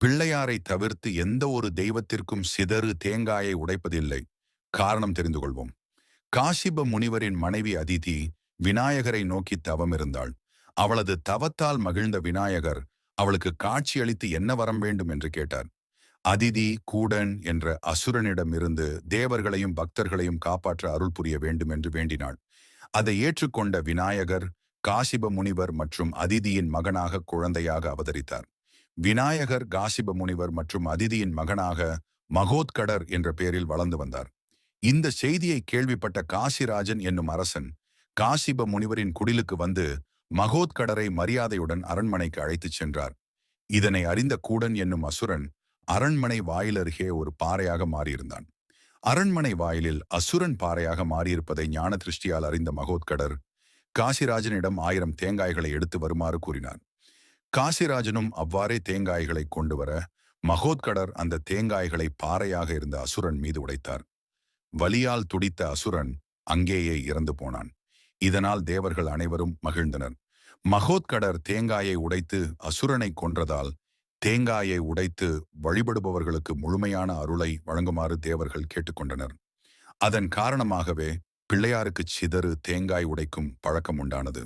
பிள்ளையாரை தவிர்த்து எந்த ஒரு தெய்வத்திற்கும் சிதறு தேங்காயை உடைப்பதில்லை. காரணம் தெரிந்து கொள்வோம். காசிப முனிவரின் மனைவி அதிதி விநாயகரை நோக்கி தவம் இருந்தாள். அவளது தவத்தால் மகிழ்ந்த விநாயகர் அவளுக்கு காட்சியளித்து என்ன வரம் வேண்டும் என்று கேட்டார். அதிதி கூடன் என்ற அசுரனிடமிருந்து தேவர்களையும் பக்தர்களையும் காப்பாற்ற அருள் புரிய வேண்டும் என்று வேண்டினாள். அதை ஏற்றுக்கொண்ட விநாயகர் காசிப முனிவர் மற்றும் அதிதியின் மகனாக குழந்தையாக அவதரித்தார். விநாயகர் காசிப முனிவர் மற்றும் அதிதியின் மகனாக மகோத்கடர் என்ற பெயரில் வளர்ந்து வந்தார். இந்த செய்தியை கேள்விப்பட்ட காசிராஜன் என்னும் அரசன் காசிப முனிவரின் குடிலுக்கு வந்து மகோத்கடரை மரியாதையுடன் அரண்மனைக்கு அழைத்துச் சென்றார். இதனை அறிந்த கூடன் என்னும் அசுரன் அரண்மனை வாயிலருகே ஒரு பாறையாக மாறியிருந்தான். அரண்மனை வாயிலில் அசுரன் பாறையாக மாறியிருப்பதை ஞான திருஷ்டியால் அறிந்த மகோத்கடர் காசிராஜனிடம் ஆயிரம் தேங்காய்களை எடுத்து வருமாறு கூறினார். காசிராஜனும் அவ்வாறே தேங்காய்களை கொண்டு வர மகோத்கடர் அந்த தேங்காய்களை பாறையாக இருந்த அசுரன் மீது உடைத்தார். வலியால் துடித்த அசுரன் அங்கேயே இறந்து போனான். இதனால் தேவர்கள் அனைவரும் மகிழ்ந்தனர். மகோத்கடர் தேங்காயை உடைத்து அசுரனை கொன்றதால் தேங்காயை உடைத்து வழிபடுபவர்களுக்கு முழுமையான அருளை வழங்குமாறு தேவர்கள் கேட்டுக்கொண்டனர். அதன் காரணமாகவே பிள்ளையாருக்கு சிதறு தேங்காய் உடைக்கும் பழக்கம் உண்டானது.